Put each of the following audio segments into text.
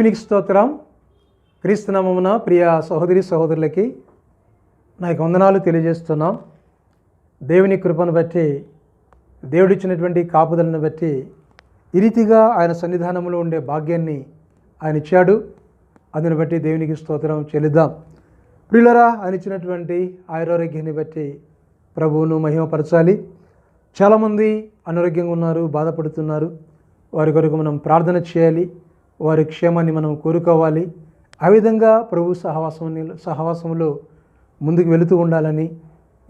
దేవునికి స్తోత్రం. క్రీస్తునామమున ప్రియ సహోదరి సహోదరులకి నాకు వందనాలు తెలియజేస్తున్నాం. దేవుని కృపను బట్టి దేవుడిచ్చినటువంటి కాపుదలను బట్టి ఈ రీతిగా ఆయన సన్నిధానంలో ఉండే భాగ్యాన్ని ఆయన ఇచ్చాడు. అందుని బట్టి దేవునికి స్తోత్రం చెల్లిద్దాం. ప్రియులరా ఆయన ఇచ్చినటువంటి ఆయురారోగ్యాన్ని బట్టి ప్రభువును మహిమపరచాలి. చాలామంది అనారోగ్యంగా ఉన్నారు బాధపడుతున్నారు. వారి కొరకు మనం ప్రార్థన చేయాలి. వారి క్షేమాన్ని మనం కోరుకోవాలి. ఆ విధంగా ప్రభు సహవాసం సహవాసంలో ముందుకు వెళుతూ ఉండాలని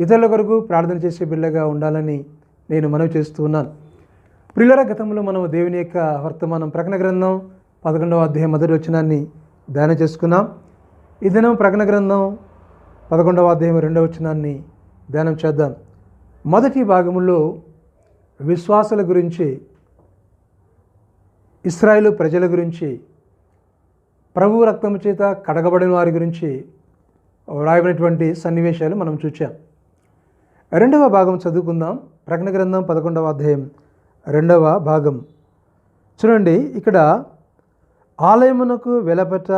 ఇతరుల కొరకు ప్రార్థన చేసే బిళ్ళగా ఉండాలని నేను మనవి చేస్తూ ఉన్నాను. ప్రిల్లర గతంలో మనం దేవుని యొక్క వర్తమానం ప్రకటన గ్రంథం పదకొండవ అధ్యాయం మొదటి వచనాన్ని ధ్యానం చేసుకున్నాం. ఈ దినం ప్రకటన గ్రంథం పదకొండవ అధ్యాయం రెండవ వచనాన్ని ధ్యానం చేద్దాం. మొదటి భాగంలో విశ్వాసుల గురించి ఇస్రాయేలు ప్రజల గురించి ప్రభు రక్తము చేత కడగబడిన వారి గురించి వ్రాయబడినటువంటి సన్నివేశాలు మనం చూచాం. రెండవ భాగం చదువుకుందాం. ప్రకటన గ్రంథం పదకొండవ అధ్యాయం రెండవ భాగం. చూడండి ఇక్కడ ఆలయమునకు వెలపట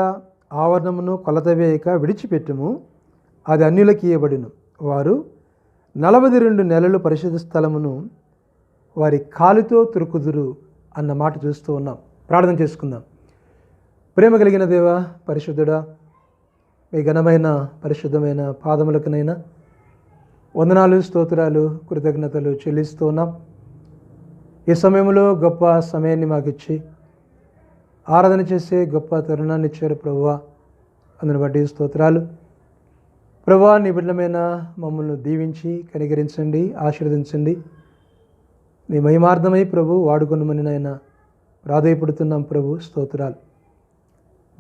ఆవరణమును కొలత వేయక విడిచిపెట్టుము అది అన్యులకి ఇవ్వబడిను వారు నలభై రెండు నెలలు పరిశుద్ధ స్థలమును వారి కాలుతో తురుకుదురు. అన్న మాట చూస్తూ ఉన్నాం. ప్రార్థన చేసుకుందాం. ప్రేమ కలిగిన దేవ పరిశుద్ధుడా మీ ఘనమైన పరిశుద్ధమైన పాదములకునైనా వందనాలు స్తోత్రాలు కృతజ్ఞతలు చెల్లిస్తూ ఉన్నాం. ఈ సమయంలో గొప్ప సమయాన్ని మాకు ఇచ్చి ఆరాధన చేసే గొప్ప తరుణాన్ని ఇచ్చారు ప్రభువా. అందుని బట్టి స్తోత్రాలు. ప్రభా నీ మమ్మల్ని దీవించి కనికరించండి ఆశీర్వదించండి. నీ మహిమార్థమై ప్రభు వాడుకొనమని నాయన ప్రాధాయపడుతున్నాం ప్రభు స్తోత్రాలు.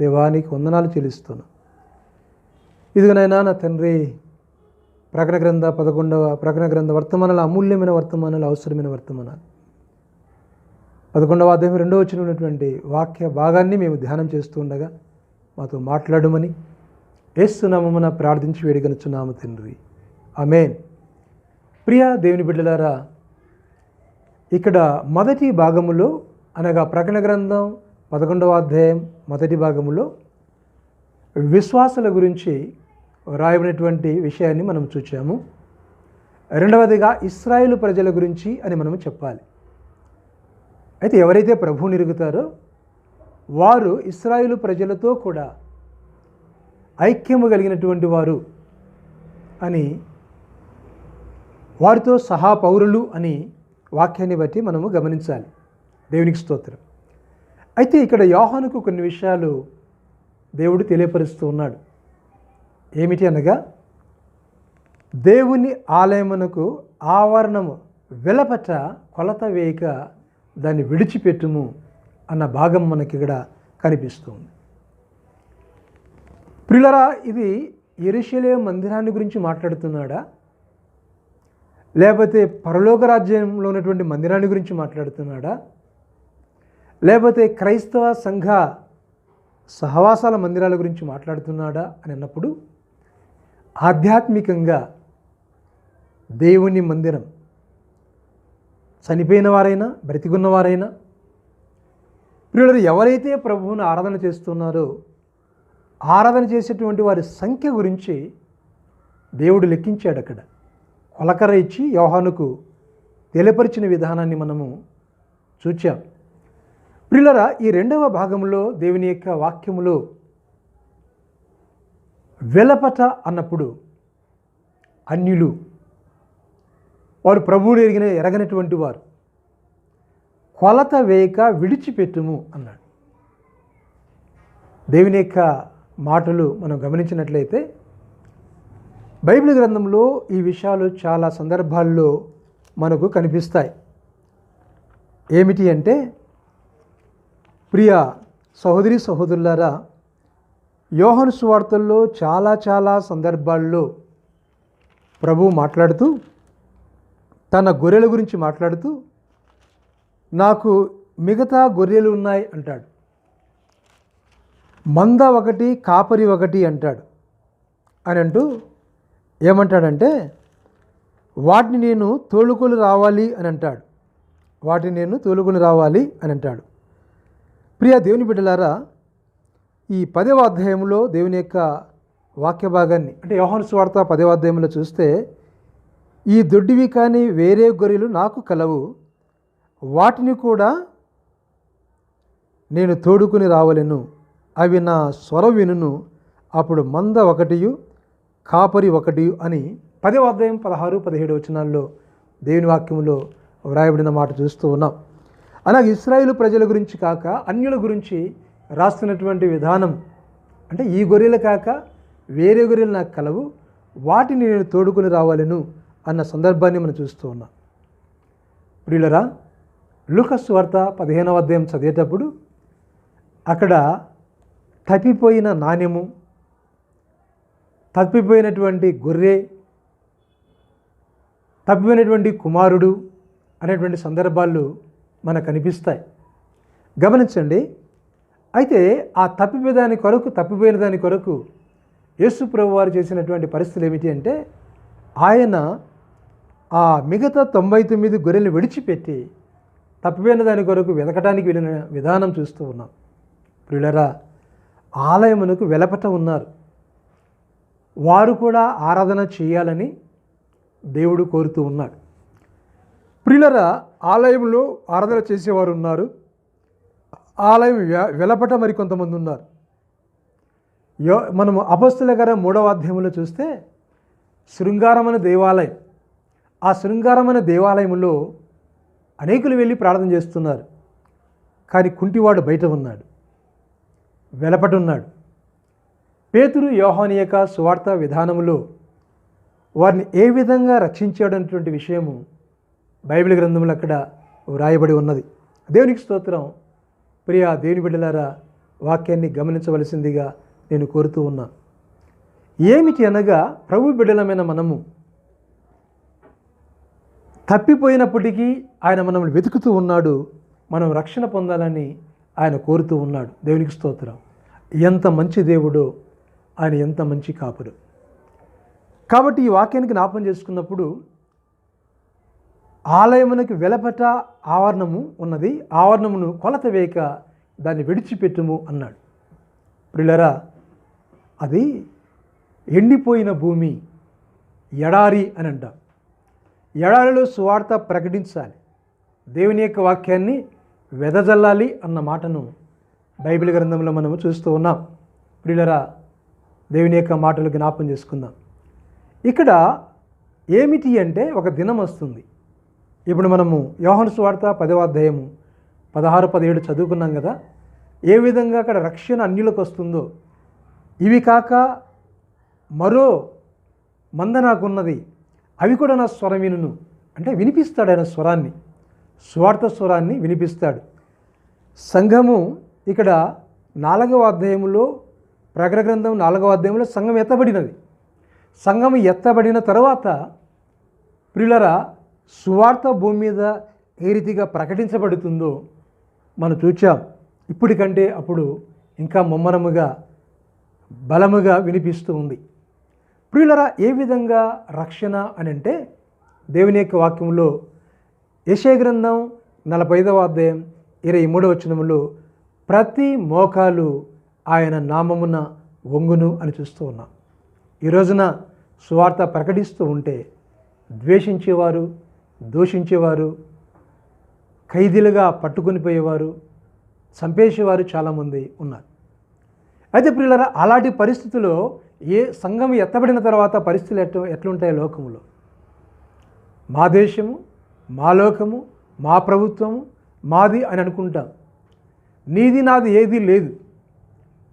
దేవానికి వందనాలు చెల్లిస్తున్నాం. ఇదిగనైనా నా తండ్రి ప్రకటన గ్రంథ పదకొండవ ప్రకటన గ్రంథ వర్తమానాలు అమూల్యమైన వర్తమానాలు అవసరమైన వర్తమానాలు. పదకొండవ అధ్యాయం రెండవ వచ్చిన ఉన్నటువంటి వాక్య భాగాన్ని మేము ధ్యానం చేస్తూ ఉండగా మాతో మాట్లాడమని ఏస్తున్నామన ప్రార్థించి వేడిగనుచున్నాము తండ్రి. అమేన్ ప్రియా దేవుని బిడ్డలారా ఇక్కడ మొదటి భాగములో అనగా ప్రకటన గ్రంథం పదకొండవ అధ్యాయం మొదటి భాగములో విశ్వాసాల గురించి రాయబడినటువంటి విషయాన్ని మనం చూచాము. రెండవదిగా ఇస్రాయేలు ప్రజల గురించి అని మనం చెప్పాలి. అయితే ఎవరైతే ప్రభువు నిరుగుతారో వారు ఇస్రాయేల్ ప్రజలతో కూడా ఐక్యము కలిగినటువంటి వారు అని వారితో సహా పౌరులు అని వాక్యాన్ని బట్టి మనము గమనించాలి. దేవునికి స్తోత్రం. అయితే ఇక్కడ యోహానుకు కొన్ని విషయాలు దేవుడు తెలియపరుస్తూ ఉన్నాడు. ఏమిటి అనగా దేవుని ఆలయమునకు ఆవరణము వెలపట కొలత వేయక దాన్ని విడిచిపెట్టుము అన్న భాగం మనకి ఇక్కడ కనిపిస్తుంది ప్రిలరా ఇది ఎరుషలే మందిరాన్ని గురించి మాట్లాడుతున్నాడా? లేకపోతే పరలోక రాజ్యంలో ఉన్నటువంటి మందిరాన్ని గురించి మాట్లాడుతున్నాడా? లేకపోతే క్రైస్తవ సంఘ సహవాసాల మందిరాల గురించి మాట్లాడుతున్నాడా అని అన్నప్పుడు ఆధ్యాత్మికంగా దేవుని మందిరం చనిపోయిన వారైనా బ్రతికున్నవారైనా ప్రియులు ఎవరైతే ప్రభువును ఆరాధన చేస్తున్నారో ఆరాధన చేసేటువంటి వారి సంఖ్య గురించి దేవుడు లెక్కించాడు అక్కడ కొలకర ఇచ్చి యోహానుకు తెలియపరిచిన విధానాన్ని మనము చూచాం. ప్రిల్లరా ఈ రెండవ భాగంలో దేవుని యొక్క వాక్యములో వెలపట అన్నప్పుడు అన్యులు వారు ప్రభువుని ఎరిగిన ఎరగనటువంటి వారు కొలత వేయక విడిచిపెట్టుము అన్నాడు. దేవుని యొక్క మాటలు మనం గమనించినట్లయితే బైబిల్ గ్రంథంలో ఈ విషయాలు చాలా సందర్భాల్లో మనకు కనిపిస్తాయి. ఏమిటి అంటే ప్రియ సహోదరి సహోదరులారా యోహను సువార్తల్లో చాలా చాలా సందర్భాల్లో ప్రభు మాట్లాడుతూ తన గొర్రెల గురించి మాట్లాడుతూ నాకు మిగతా గొర్రెలు ఉన్నాయి అంటాడు. మంద ఒకటి కాపరి ఒకటి అంటాడు. అని అంటూ ఏమంటాడంటే వాటిని నేను తోలుకొని రావాలి అని అంటాడు. వాటిని నేను తోలుకొని రావాలి అని అంటాడు. ప్రియ దేవుని బిడ్డలారా ఈ పదవ అధ్యాయంలో దేవుని యొక్క వాక్య భాగాన్ని అంటే యోహన్ స్వార్త పదవ అధ్యాయంలో చూస్తే ఈ దొడ్డివి కానీ వేరే గొర్రెలు నాకు కలవు. వాటిని కూడా నేను తోడుకుని రావలను. అవి నా స్వర వినును. అప్పుడు మంద ఒకటియు కాపరి ఒకటి అని పదవ అధ్యాయం పదహారు పదిహేడు వచనాల్లో దేవుని వాక్యంలో వ్రాయబడిన మాట చూస్తూ ఉన్నాం. అలాగే ఇస్రాయేలు ప్రజల గురించి కాక అన్యుల గురించి రాస్తున్నటువంటి విధానం అంటే ఈ గొర్రెలు కాక వేరే గొర్రెలు నాకు కలవు వాటిని నేను తోడుకుని రావాలను అన్న సందర్భాన్ని మనం చూస్తూ ఉన్నాం. ప్రియులరా లూకస్ వార్త పదిహేనవ అధ్యాయం చదివేటప్పుడు అక్కడ తప్పిపోయిన నాణ్యము తప్పిపోయినటువంటి గొర్రె తప్పిపోయినటువంటి కుమారుడు అనేటువంటి సందర్భాలు మనకు కనిపిస్తాయి. గమనించండి. అయితే ఆ తప్పిపోయే దాని కొరకు తప్పిపోయిన దాని కొరకు యేసు ప్రభు వారు చేసినటువంటి పరిస్థితులు ఏమిటి అంటే ఆయన ఆ మిగతా తొంభై తొమ్మిది గొర్రెలు విడిచిపెట్టి తప్పిపోయిన దాని కొరకు వెతకడానికి వెళ్ళిన విధానం చూస్తూ ఉన్నాం. ప్రియులరా ఆలయమునకు వెలపట ఉన్నారు. వారు కూడా ఆరాధన చేయాలని దేవుడు కోరుతూ ఉన్నాడు. ప్రియులరా ఆలయంలో ఆరాధన చేసేవారు ఉన్నారు. ఆలయం వె- వెలపట మరి కొంతమంది ఉన్నారు. యో మనము అపస్తుల గారు మూడవ అధ్యాయంలో చూస్తే శృంగారమైన దేవాలయం. ఆ శృంగారమైన దేవాలయంలో అనేకులు వెళ్ళి ప్రార్థన చేస్తున్నారు. కానీ కుంటివాడు బయట ఉన్నాడు. వెలపట ఉన్నాడు. పేతురు యోహాని యొక్క సువార్త విధానములో వారిని ఏ విధంగా రక్షించాడు అనేటువంటి విషయము బైబిల్ గ్రంథంలో అక్కడ వ్రాయబడి ఉన్నది. దేవునికి స్తోత్రం. ప్రియా దేవుని బిడ్డలారా వాక్యాన్ని గమనించవలసిందిగా నేను కోరుతూ ఉన్నాను ఏమిటి అనగా ప్రభు బిడ్డలమైన మనము తప్పిపోయినప్పటికీ ఆయన మనల్ని వెతుకుతూ ఉన్నాడు మనం రక్షణ పొందాలని ఆయన కోరుతూ ఉన్నాడు. దేవునికి స్తోత్రం. ఎంత మంచి దేవుడో ఆయన ఎంత మంచి కాపురు. కాబట్టి ఈ వాక్యానికి జ్ఞాపం చేసుకున్నప్పుడు ఆలయమునకు వెలపట ఆవరణము ఉన్నది ఆవరణమును కొలత వేయక దాన్ని విడిచిపెట్టుము అన్నాడు. ప్రిలరా అది ఎండిపోయిన భూమి ఎడారి అని అంటాం. ఎడారిలో సువార్త ప్రకటించాలి. దేవుని యొక్క వాక్యాన్ని వెదజల్లాలి అన్న మాటను బైబిల్ గ్రంథంలో మనము చూస్తూ ఉన్నాం. ప్రిలరా దేవుని యొక్క మాటలు జ్ఞాపం చేసుకుందాం. ఇక్కడ ఏమిటి అంటే ఒక దినం వస్తుంది. ఇప్పుడు మనము యోహన్ స్వార్త పదవ అధ్యాయము పదహారు పదిహేడు చదువుకున్నాం కదా. ఏ విధంగా అక్కడ రక్షణ అన్యులకు వస్తుందో ఇవి కాక మరో మంద నాకున్నది. అవి కూడా నా స్వరం వినును. అంటే వినిపిస్తాడు ఆయన స్వరాన్ని. స్వార్థ స్వరాన్ని వినిపిస్తాడు. సంఘము ఇక్కడ నాలుగవ అధ్యాయంలో ప్రకట గ్రంథం నాలుగవ అధ్యాయంలో సంఘం ఎత్తబడినది. సంఘం ఎత్తబడిన తర్వాత ప్రిలరా సువార్త భూమి మీద ఏ రీతిగా ప్రకటించబడుతుందో మనం చూచాం. ఇప్పటికంటే అప్పుడు ఇంకా ముమ్మరముగా బలముగా వినిపిస్తూ ఉంది. ప్రియులరా ఏ విధంగా రక్షణ అని అంటే దేవుని యొక్క వాక్యంలో యశయ గ్రంథం నలభై ఐదవ అధ్యాయం ఇరవై మూడవ వచనములో ప్రతి మోకాలు ఆయన నామమున వంగును అని చూస్తూ ఉన్నాం. ఈ రోజున సువార్త ప్రకటిస్తూ ఉంటే ద్వేషించేవారు దూషించేవారు ఖైదీలుగా పట్టుకొని పోయేవారు చంపేసేవారు చాలామంది ఉన్నారు. అయితే ప్రియులరా అలాంటి పరిస్థితుల్లో ఏ సంఘం ఎత్తబడిన తర్వాత పరిస్థితులు ఎట్లా ఎట్లుంటాయి లోకంలో మా దేశము మా లోకము మా ప్రభుత్వము మాది అని అనుకుంటాం. నీది నాది ఏది లేదు.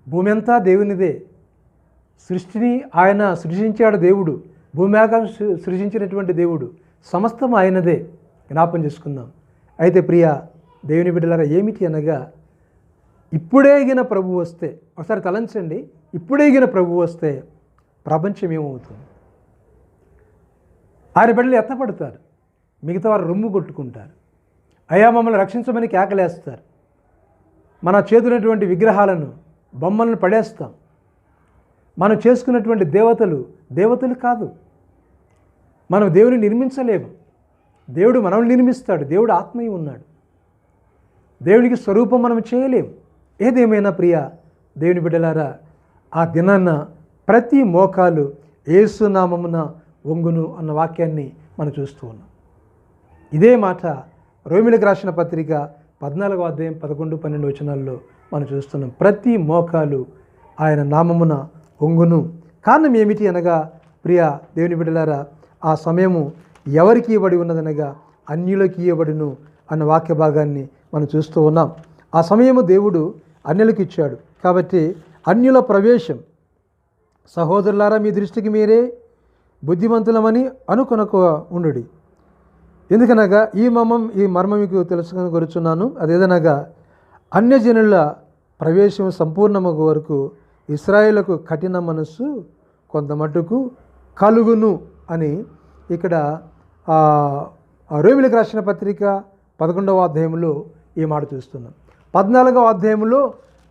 భూమి అంతా దేవునిదే. సృష్టిని ఆయన సృష్టించాడు దేవుడు. భూమి ఆకాశం సృ- సృష్టించినటువంటి దేవుడు. సమస్తం ఆయనదే. జ్ఞాపం చేసుకుందాం. అయితే ప్రియ దేవుని బిడ్డలారా ఏమిటి అనగా ఇప్పుడేగిన ప్రభు వస్తే ఒకసారి తలంచండి. ఇప్పుడేగిన ప్రభు వస్తే ప్రపంచం ఏమవుతుంది? ఆయన బిడ్డలు ఎత్తపడతారు. మిగతా వారు రొమ్ము కొట్టుకుంటారు. అయా మమ్మల్ని రక్షించమని కేకలేస్తారు. మన చేతులైనటువంటి విగ్రహాలను బొమ్మలను పడేస్తాం. మనం చేసుకున్నటువంటి దేవతలు దేవతలు కాదు. మనం దేవుని నిర్మించలేము. దేవుడు మనల్ని నిర్మిస్తాడు. దేవుడు ఆత్మీయ ఉన్నాడు. దేవునికి స్వరూపం మనం చేయలేము. ఏదేమైనా ప్రియ దేవుని బిడ్డలారా ఆ దినాన్న ప్రతి మోకాలు ఏసునామమున వంగును అన్న వాక్యాన్ని మనం చూస్తూ ఉన్నాం. ఇదే మాట రోమిలకు రాసిన పత్రిక పద్నాలుగో అధ్యాయం పదకొండు పన్నెండు వచనాల్లో మనం చూస్తున్నాం. ప్రతి మోకాలు ఆయన నామమున ఒంగును కారణం ఏమిటి అనగా ప్రియ దేవుని బిడ్డలారా ఆ సమయము ఎవరికి ఇవ్వబడి ఉన్నదనగా అన్యులకి ఇవ్వబడును అన్న వాక్య భాగాన్ని మనం చూస్తూ ఉన్నాం. ఆ సమయము దేవుడు అన్యులకు ఇచ్చాడు. కాబట్టి అన్యుల ప్రవేశం సహోదరులారా మీ దృష్టికి మీరే బుద్ధిమంతులమని అనుకొనక ఉండుడి. ఎందుకనగా ఈ మర్మం ఈ మర్మం మీకు తెలుసుకొని కోరుచున్నాను. అదేదనగా అన్యజనుల ప్రవేశం సంపూర్ణమగు వరకు ఇస్రాయేలకు కఠిన మనస్సు కొంత మటుకు కలుగును అని ఇక్కడ రోమిలకు రాసిన పత్రిక పదకొండవ అధ్యాయంలో ఈ మాట చూస్తున్నాం. పద్నాలుగవ అధ్యాయంలో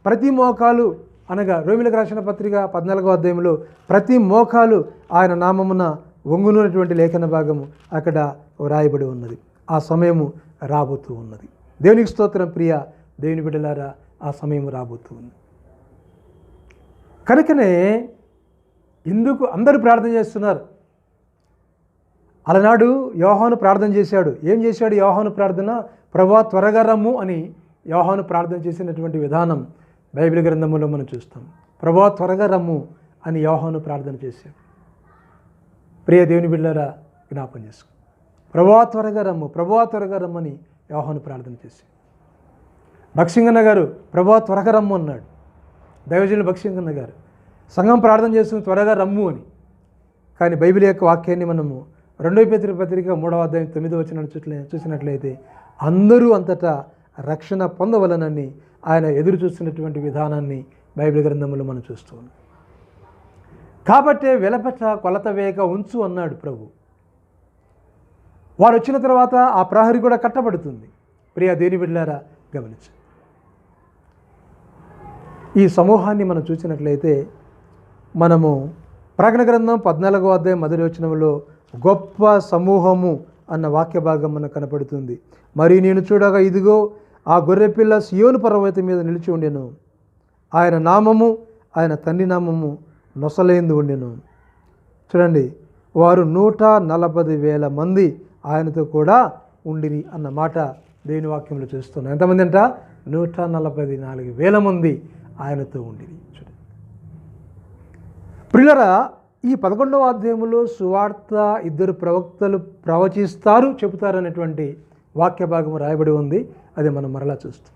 ప్రతి మోకాలు అనగా రోమిలకు రాసిన పత్రిక పద్నాలుగవ అధ్యాయంలో ప్రతి మోకాలు ఆయన నామమున వంగునటువంటి లేఖన భాగము అక్కడ వ్రాయబడి ఉన్నది. ఆ సమయము రాబోతూ ఉన్నది. దేవునికి స్తోత్రం ప్రియ దేవుని బిడ్డలారా ఆ సమయం రాబోతుంది. కనుకనే ఎందుకు అందరూ ప్రార్థన చేస్తున్నారు. అలనాడు యోహాను ప్రార్థన చేశాడు. ఏం చేశాడు యోహాను ప్రార్థన? ప్రభా త్వరగా రమ్ము అని యోహాను ప్రార్థన చేసినటువంటి విధానం బైబిల్ గ్రంథంలో మనం చూస్తాం. ప్రభా త్వరగా రమ్ము అని యోహాను ప్రార్థన చేశాడు. ప్రియ దేవుని బిడ్డలారా జ్ఞాపం చేసుకో. ప్రభా త్వరగా రమ్ము ప్రభా త్వరగా రమ్మని యోహాను ప్రార్థన చేశాడు. భక్సింగన్న గారు ప్రభా త్వరగా రమ్ము అన్నాడు. దైవజనులు భక్సింగన్న గారు సంఘం ప్రార్థన చేస్తుంది త్వరగా రమ్ము అని. కానీ బైబిల్ యొక్క వాక్యాన్ని మనము రెండవ పత్రిక పత్రిక మూడవ అధ్యాయం తొమ్మిదో వచ్చిన చూసినట్లయితే అందరూ అంతటా రక్షణ పొందవలనని ఆయన ఎదురు చూస్తున్నటువంటి విధానాన్ని బైబిల్ గ్రంథంలో మనం చూస్తున్నాం కాబట్టే వెలపట కొలత వేగ ఉంచు అన్నాడు ప్రభు. వారు వచ్చిన తర్వాత ఆ ప్రహరి కూడా కట్టబడుతుంది. ప్రియ దేని బిడ్డారా గమనించు ఈ సమూహాన్ని మనం చూసినట్లయితే మనము ప్రకటన గ్రంథం పద్నాలుగో అధ్యాయం మొదటి వచనంలో గొప్ప సమూహము అన్న వాక్య భాగం మనకు కనపడుతుంది. మరి నేను చూడగా ఇదిగో ఆ గొర్రెపిల్ల సియోను పర్వతం మీద నిలిచి ఉండెను. ఆయన నామము ఆయన తండ్రి నామము నొసలేందు ఉండెను. చూడండి వారు నూట నలభై వేల మంది ఆయనతో కూడా ఉండిరి అన్న మాట దేవుని వాక్యంలో చూస్తున్నాం. ఎంతమంది అంట? నూట నలభై నాలుగు వేల మంది ఆయనతో ఉండేది చూడండి ప్రియులరా ఈ పదకొండవ అధ్యాయంలో సువార్త ఇద్దరు ప్రవక్తలు ప్రవచిస్తారు చెబుతారనేటువంటి వాక్య భాగం రాయబడి ఉంది. అది మనం మరలా చూస్తాం.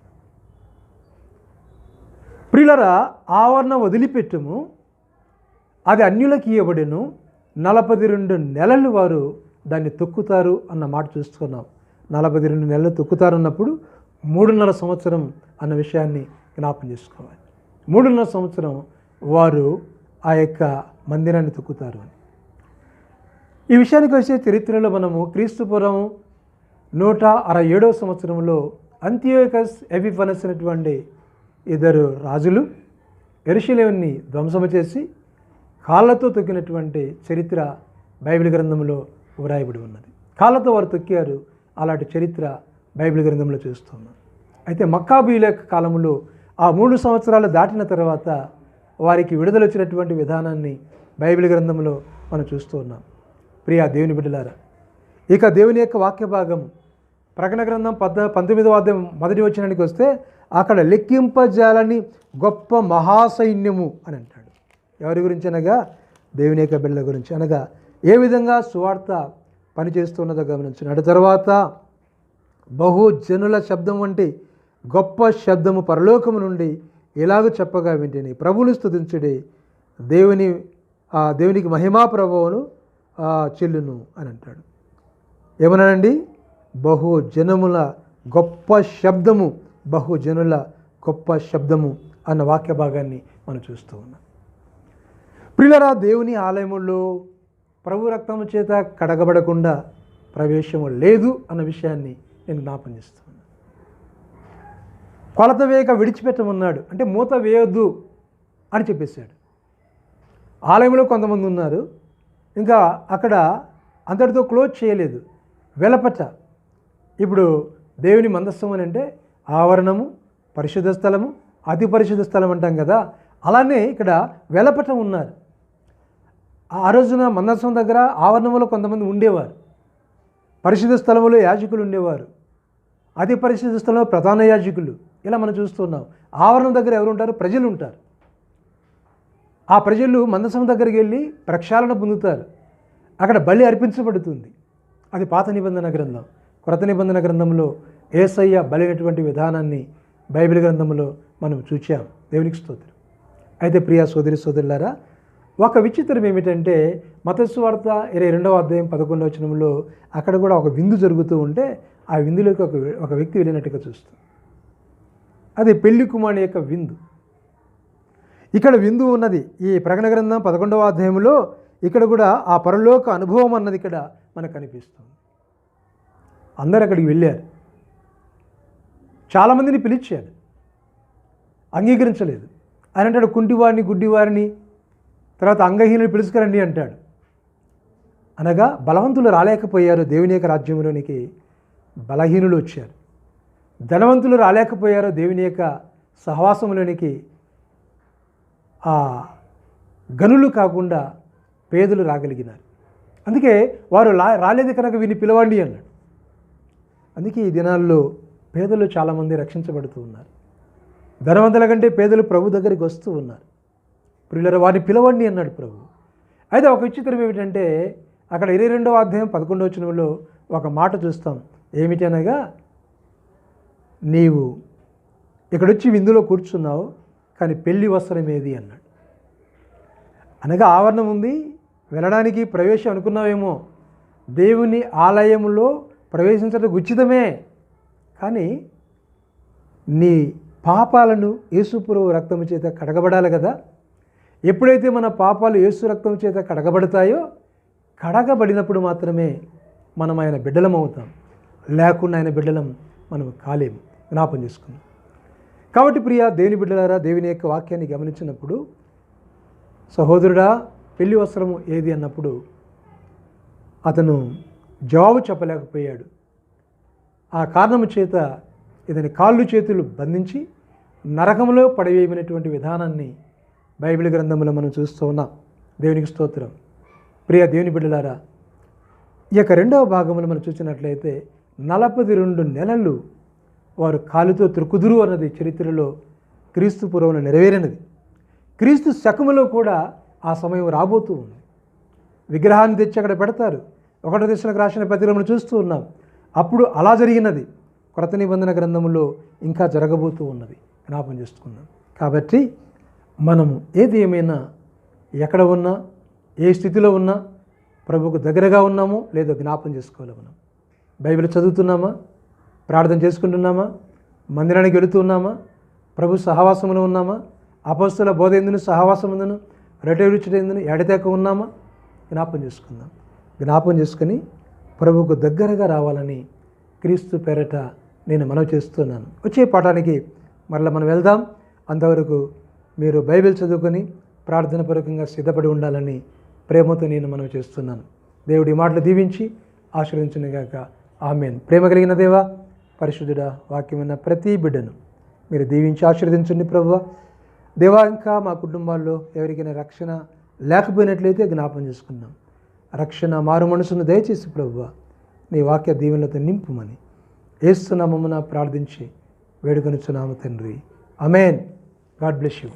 ప్రియులరా ఆవరణ వదిలిపెట్టుము. అది అన్యులకి ఇవ్వబడిను. నలభై రెండు నెలలు వారు దాన్ని తొక్కుతారు అన్న మాట చూసుకున్నాం నలభై రెండు నెలలు తొక్కుతారన్నప్పుడు మూడున్నర సంవత్సరం అన్న విషయాన్ని జ్ఞాపం చేసుకోవాలి. మూడున్నర సంవత్సరం వారు ఆ యొక్క మందిరాన్ని తొక్కుతారు అని. ఈ విషయానికి వచ్చే చరిత్రలో మనము క్రీస్తుపురం నూట అరవై ఏడవ సంవత్సరంలో అంత్యోకస్ ఎపిఫనస్ అనేటువంటి ఇద్దరు రాజులు ఎరుషులేవుని ధ్వంసము చేసి కాళ్ళతో తొక్కినటువంటి చరిత్ర బైబిల్ గ్రంథంలో వ్రాయబడి ఉన్నది. కాళ్ళతో వారు తొక్కారు అలాంటి చరిత్ర బైబిల్ గ్రంథంలో చూస్తున్నాం అయితే మక్కాబీల యొక్క కాలంలో ఆ మూడు సంవత్సరాలు దాటిన తర్వాత వారికి విడుదల వచ్చినటువంటి విధానాన్ని బైబిల్ గ్రంథంలో మనం చూస్తూ ఉన్నాం. ప్రియా దేవుని బిడ్డలారా ఇక దేవుని యొక్క వాక్య భాగం ప్రకటన గ్రంథం పద్ద పంతొమ్మిదవ అధ్యాయం మొదటి వచ్చినానికి వస్తే అక్కడ లెక్కింపజాలని గొప్ప మహాసైన్యము అని అంటాడు. ఎవరి గురించి అనగా? దేవుని యొక్క బిడ్డల గురించి. అనగా ఏ విధంగా సువార్త పనిచేస్తున్నదో గమనించినాడు తర్వాత బహు జనుల శబ్దం వంటి గొప్ప శబ్దము పరలోకము నుండి ఇలాగ చెప్పగా వింటిని. ప్రభువులు స్థుతించుడి దేవుని ఆ దేవునికి మహిమా ప్రభావను చెల్లును అని అంటాడు. ఏమన్నానండి బహు జనముల గొప్ప శబ్దము బహు జనుల గొప్ప శబ్దము అన్న వాక్య భాగాన్ని మనం చూస్తూ ఉన్నాం. ప్రియులరా దేవుని ఆలయములో ప్రభు రక్తము చేత కడగబడకుండా ప్రవేశము లేదు అన్న విషయాన్ని నేను జ్ఞాపం చేస్తున్నాను కొలత వేయక విడిచిపెట్టమన్నాడు. అంటే మూత వేయొద్దు అని చెప్పేశాడు. ఆలయంలో కొంతమంది ఉన్నారు. ఇంకా అక్కడ అంతటితో క్లోజ్ చేయలేదు. వెలపట ఇప్పుడు దేవుని మందస్సం అని అంటే ఆవరణము పరిశుద్ధ స్థలము అతి పరిశుద్ధ స్థలం అంటాం కదా. అలానే ఇక్కడ వెలపట ఉన్నారు. ఆ రోజున మందసం దగ్గర ఆవరణంలో కొంతమంది ఉండేవారు. పరిశుద్ధ స్థలంలో యాజకులు ఉండేవారు. అతి పరిశుద్ధ స్థలంలో ప్రధాన యాజకులు. ఇలా మనం చూస్తున్నాం. ఆవరణం దగ్గర ఎవరు ఉంటారు ప్రజలు ఉంటారు ఆ ప్రజలు మందసం దగ్గరికి వెళ్ళి ప్రక్షాళన పొందుతారు. అక్కడ బలి అర్పించబడుతుంది. అది పాత నిబంధన గ్రంథం. క్రొత్త నిబంధన గ్రంథంలో ఏసయ్య బలినటువంటి విధానాన్ని బైబిల్ గ్రంథంలో మనం చూచాం. దేవునికి స్తోత్రం. అయితే ప్రియా సోదరి సోదరులారా ఒక విచిత్రం ఏమిటంటే మతస్వార్త ఇరవై రెండవ అధ్యాయం పదకొండవ వచనంలో అక్కడ కూడా ఒక విందు జరుగుతూ ఉంటే ఆ విందులోకి ఒక ఒక వ్యక్తి వెళ్ళినట్టుగా చూస్తాం. అది పెళ్ళి కుమారుని యొక్క విందు. ఇక్కడ విందు ఉన్నది ఈ ప్రకటన గ్రంథం పదకొండవ అధ్యాయంలో ఇక్కడ కూడా ఆ పరలోక అనుభవం అన్నది ఇక్కడ మనకు కనిపిస్తుంది. అందరు అక్కడికి వెళ్ళారు. చాలామందిని పిలిచాడు అంగీకరించలేదు. ఆయన అంటాడు కుంటివారిని గుడ్డివారిని తర్వాత అంగహీనులు పిలుచుకురండి అంటాడు. అనగా బలవంతులు రాలేకపోయారు. దేవుని యొక్క రాజ్యంలోనికి బలహీనులు వచ్చారు. ధనవంతులు రాలేకపోయారో దేవుని యొక్క సహవాసంలోనికి ఆ గనులు కాకుండా పేదలు రాగలిగినారు. అందుకే వారు రాలేదు కనుక వీని పిలవండి అన్నాడు. అందుకే ఈ దినాల్లో పేదలు చాలామంది రక్షించబడుతూ ఉన్నారు. ధనవంతుల కంటే పేదలు ప్రభు దగ్గరికి వస్తూ ఉన్నారు. ప్రియులరు వారిని పిలవండి అన్నాడు ప్రభు. అయితే ఒక విచిత్రం ఏమిటంటే అక్కడ ఇరవై రెండవ అధ్యాయం పదకొండవ వచనంలో ఒక మాట చూస్తాం. ఏమిటి అనగా నీవు ఇక్కడొచ్చి విందులో కూర్చున్నావు కానీ పెళ్ళి వస్త్రం ఏది అన్నాడు. అనగా ఆవరణం ఉంది వెళ్ళడానికి ప్రవేశం అనుకున్నావేమో దేవుని ఆలయంలో ప్రవేశించడం ఉచితమే. కానీ నీ పాపాలను యేసుపురువు రక్తం చేత కడగబడాలి కదా. ఎప్పుడైతే మన పాపాలు యేసు రక్తం చేత కడగబడతాయో కడగబడినప్పుడు మాత్రమే మనం ఆయన బిడ్డలం అవుతాం లేకుండా ఆయన బిడ్డలం మనం కాలేము. జ్ఞాపం చేసుకున్నాం కాబట్టి ప్రియ దేవుని బిడ్డలారా దేవుని యొక్క వాక్యాన్ని గమనించినప్పుడు సహోదరుడా పెళ్ళి వస్త్రము ఏది అన్నప్పుడు అతను జవాబు చెప్పలేకపోయాడు. ఆ కారణము చేత ఇతని కాళ్ళు చేతులు బంధించి నరకంలో పడవేయమైనటువంటి విధానాన్ని బైబిల్ గ్రంథంలో మనం చూస్తూ ఉన్నాం. దేవునికి స్తోత్రం. ప్రియ దేవుని బిడ్డలారా ఈ యొక్క రెండవ భాగంలో మనం చూసినట్లయితే నలభై రెండు నెలలు వారు కాలుతో త్రుకుదురు అన్నది చరిత్రలో క్రీస్తు పూర్వంలో నెరవేరినది. క్రీస్తు శకములో కూడా ఆ సమయం రాబోతూ ఉంది. విగ్రహాన్ని తెచ్చి అక్కడ పెడతారు. ఒకటో దశలకు రాసిన పత్రికలను చూస్తూ ఉన్నాం. అప్పుడు అలా జరిగినది. కొరత నిబంధన గ్రంథంలో ఇంకా జరగబోతూ ఉన్నది. జ్ఞాపం చేసుకుందాం. కాబట్టి మనము ఏది ఏమైనా ఎక్కడ ఉన్నా ఏ స్థితిలో ఉన్నా ప్రభుకు దగ్గరగా ఉన్నామో లేదో జ్ఞాపం చేసుకోవాలి మనం. బైబిల్ చదువుతున్నామా? ప్రార్థన చేసుకుంటున్నామా? మందిరానికి వెళుతున్నామా? ప్రభు సహవాసంలో ఉన్నామా? అపస్తుల బోధ ఎందును? సహవాసం ఎందును? రొట్టె రుచుడు ఎందును? ఉన్నామా? జ్ఞాపం చేసుకుందాం. జ్ఞాపం చేసుకుని ప్రభుకు దగ్గరగా రావాలని క్రీస్తు పేరట నేను మనవి చేస్తున్నాను. వచ్చే పాఠానికి మరలా మనం వెళ్దాం. అంతవరకు మీరు బైబిల్ చదువుకొని ప్రార్థనపూర్వకంగా సిద్ధపడి ఉండాలని ప్రేమతో నేను మనవి చేస్తున్నాను. దేవుడి మాటలు దీవించి ఆశ్రయించినగాక ఆమెన్. ప్రేమ కలిగిన దేవా పరిశుద్ధుడ వాక్యమైన ప్రతి బిడ్డను మీరు దీవించి ఆశీర్వదించండి ప్రభువ. దేవా ఇంకా మా కుటుంబాల్లో ఎవరికైనా రక్షణ లేకపోయినట్లయితే జ్ఞాపం చేసుకున్నాం రక్షణ మారు మనసును దయచేసి ప్రభువ నీ వాక్య దీవెనలతో నింపుమని ఏస్తున్నామమ్మన ప్రార్థించి వేడుకొనుచున్నాము తండ్రి. Amen god bless you.